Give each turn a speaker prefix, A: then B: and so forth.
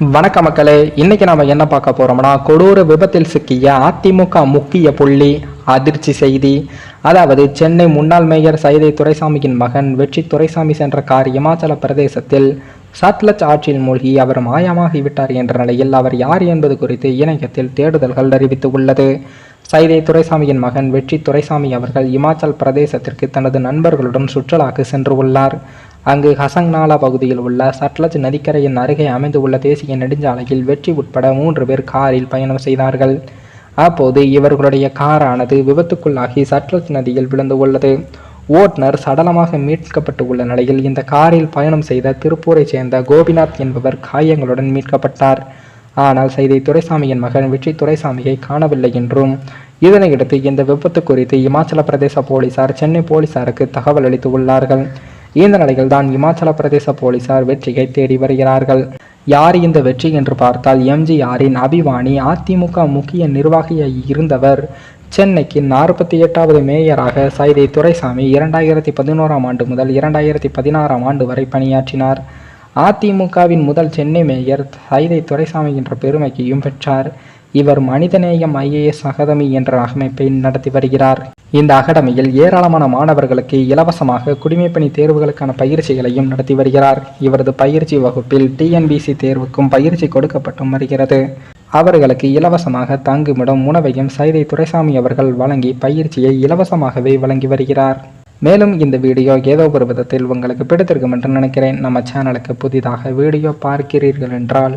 A: வணக்க மக்களே இன்னைக்கு நாம என்ன பார்க்க போறோம்னா கொடூர விபத்தில் சிக்கிய அதிமுக முக்கிய புள்ளி அதிர்ச்சி செய்தி. அதாவது சென்னை முன்னாள் மேயர் சைதை துரைசாமியின் மகன் வெற்றி துரைசாமி சென்ற கார் இமாச்சல பிரதேசத்தில் சட்லஜ் ஆற்றில் மூழ்கி அவர் மாயமாகிவிட்டார் என்ற நிலையில் அவர் யார் என்பது குறித்து இணையத்தில் தேடுதல்கள் அறிவித்து உள்ளது. சைதை துரைசாமியின் மகன் வெற்றி துரைசாமி அவர்கள் இமாச்சல் பிரதேசத்திற்கு தனது நண்பர்களுடன் சுற்றுலாக்கு சென்று உள்ளார். அங்கு ஹசங்நாலா பகுதியில் உள்ள சட்லஜ் நதிக்கரையின் அருகே அமைந்துள்ள தேசிய நெடுஞ்சாலையில் வெற்றி உட்பட மூன்று பேர் காரில் பயணம் செய்தார்கள். அப்போது இவர்களுடைய காரானது விபத்துக்குள்ளாகி சட்லஜ் நதியில் விழுந்து உள்ளது. ஓட்டுநர் சடலமாக மீட்கப்பட்டு உள்ள நிலையில் இந்த காரில் பயணம் செய்த திருப்பூரைச் சேர்ந்த கோபிநாத் என்பவர் காயங்களுடன் மீட்கப்பட்டார். ஆனால் செய்தி துரைசாமியின் மகன் வெற்றி துரைசாமியை காணவில்லை என்றும் இதனையடுத்து இந்த விபத்து குறித்து இமாச்சல பிரதேச போலீசார் சென்னை போலீசாருக்கு தகவல் அளித்து உள்ளார்கள். இந்த நிலையில் தான் இமாச்சல பிரதேச போலீசார் வெற்றியை தேடி வருகிறார்கள். யார் இந்த வெற்றி என்று பார்த்தால் எம்ஜிஆரின் அபிவாணி அதிமுக முக்கிய நிர்வாகியாக இருந்தவர். சென்னைக்கு நாற்பத்தி எட்டாவது மேயராக சைதை துரைசாமி இரண்டாயிரத்தி பதினோராம் ஆண்டு முதல் இரண்டாயிரத்தி பதினாறாம் ஆண்டு வரை பணியாற்றினார். அதிமுகவின் முதல் சென்னை மேயர் சைதை துரைசாமி என்ற பெருமைக்கையும் பெற்றார். இவர் மனிதநேயம் ஐஏஎஸ் அகாதமி என்ற அமைப்பை நடத்தி வருகிறார். இந்த அகாடமியில் ஏராளமான மாணவர்களுக்கு இலவசமாக குடிமைப்பணி தேர்வுகளுக்கான பயிற்சிகளையும் நடத்தி வருகிறார். இவரது பயிற்சி வகுப்பில் டிஎன்பிசி தேர்வுக்கும் பயிற்சி கொடுக்கப்பட்டும் வருகிறது. அவர்களுக்கு இலவசமாக தங்குமிடம் உணவையும் சைதை துரைசாமி அவர்கள் வழங்கி பயிற்சியை இலவசமாகவே வழங்கி வருகிறார். மேலும் இந்த வீடியோ ஏதோ ஒரு விதத்தில் உங்களுக்கு பிடித்திருக்கும் என்று நினைக்கிறேன். நம்ம சேனலுக்கு புதிதாக வீடியோ பார்க்கிறீர்கள் என்றால்